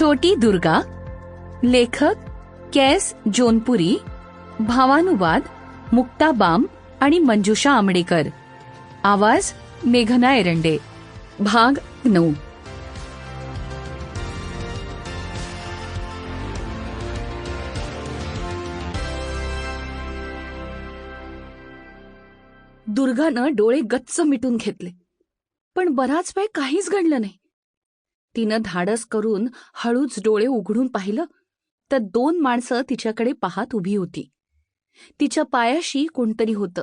छोटी दुर्गा लेखक केस जोनपुरी भावानुवाद मुक्ता बाम आणि मंजुषा आमडेकर. आवाज मेघना एरंडे. भाग नऊ. दुर्गानं डोळे गच्च मिटून घेतले. पण बराच वेळ काहीच घडलं नाही. तिनं धाडस करून हळूच डोळे उघडून पाहिलं तर दोन माणसं तिच्याकडे पाहत उभी होती. तिच्या पायाशी कोणतरी होतं.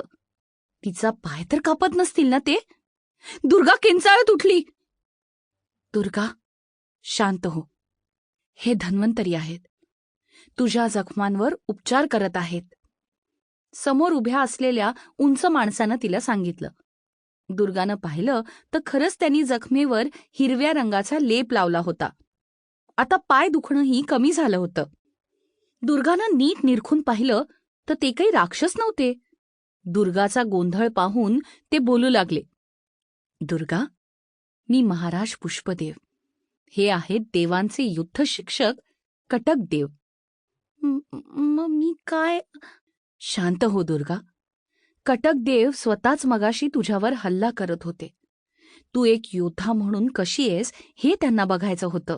तिचा पाय तर कापत नसतील ना ते? दुर्गा किंचाळत उठली. दुर्गा शांत हो. हे धन्वंतरी आहेत. तुझ्या जखमांवर उपचार करत आहेत. समोर उभ्या असलेल्या उंच माणसानं तिला सांगितलं. दुर्गानं पाहिलं तर खरंच त्यांनी जखमेवर हिरव्या रंगाचा लेप लावला होता. आता पाय दुखणंही कमी झालं होतं. दुर्गानं नीट निरखून पाहिलं तर ते काही राक्षस नव्हते. दुर्गाचा गोंधळ पाहून ते बोलू लागले दुर्गा मी महाराज पुष्पदेव. हे आहेत देवांचे युद्ध शिक्षक कटकदेव. मग मी काय? शांत हो दुर्गा. कटकदेव स्वतःच मगाशी तुझ्यावर हल्ला करत होते. तू एक योद्धा म्हणून कशी आहेस हे त्यांना बघायचं होतं.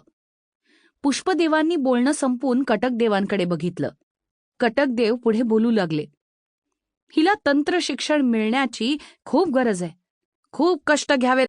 पुष्पदेवांनी बोलणं संपून कटकदेवांकडे बघितलं. कटकदेव पुढे बोलू लागले. हिला तंत्र शिक्षण मिळण्याची खूप गरज आहे. खूप कष्ट घ्यावे